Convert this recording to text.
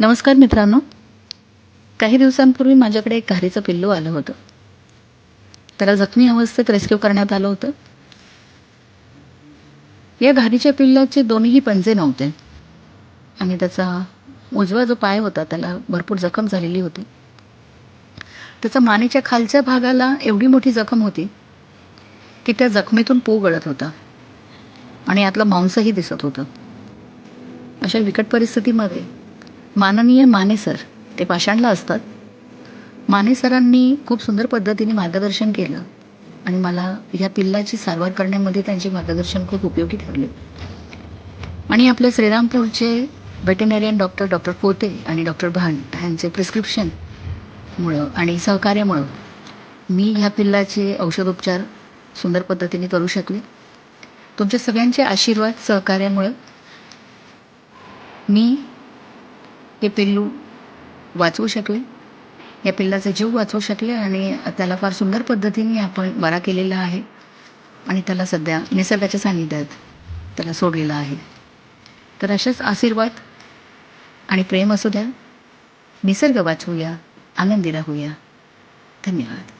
नमस्कार मित्रांनो. काही दिवसांपूर्वी माझ्याकडे एक घारीचं पिल्लू आलं होतं. त्याला जखमी अवस्थेत रेस्क्यू करण्यात आलं होतं. या घारीच्या पिल्लाचे दोन्हीही पंजे नव्हते. आणि त्याचा उजवा जो पाय होता त्याला भरपूर जखम झालेली होती. त्याचा मानेच्या खालच्या भागाला एवढी मोठी जखम होती की त्या जखमेतून पू गळत होता. आणि यातलं मांसही दिसत होतं. अशा विकट परिस्थितीमध्ये माननीय माने सर ते पाषाणला असतात. माने सरांनी खूप सुंदर पद्धतीने मार्गदर्शन केलं आणि मला ह्या पिल्लाची सारवार करण्यामध्ये त्यांचे मार्गदर्शन खूप उपयोगी ठरले. आणि आपल्या श्रीरामपूरचे वेटेनरियन डॉक्टर डॉक्टर पोते आणि डॉक्टर भान यांचे प्रिस्क्रिप्शनमुळं आणि सहकार्यामुळं मी ह्या पिल्लाचे औषधोपचार सुंदर पद्धतीने करू शकले. तुमच्या सगळ्यांचे आशीर्वाद सहकार्यामुळं मी हे पिल्लू वाचवू शकले. या पिल्लाचा जीव वाचवू शकले आणि त्याला फार सुंदर पद्धतीने आपण बरा केलेला आहे. आणि त्याला सध्या निसर्गाच्या सान्निध्यात त्याला सोडलेलं आहे. तर अशाच आशीर्वाद आणि प्रेम असू द्या. निसर्ग वाचवूया आनंदी राहूया. धन्यवाद.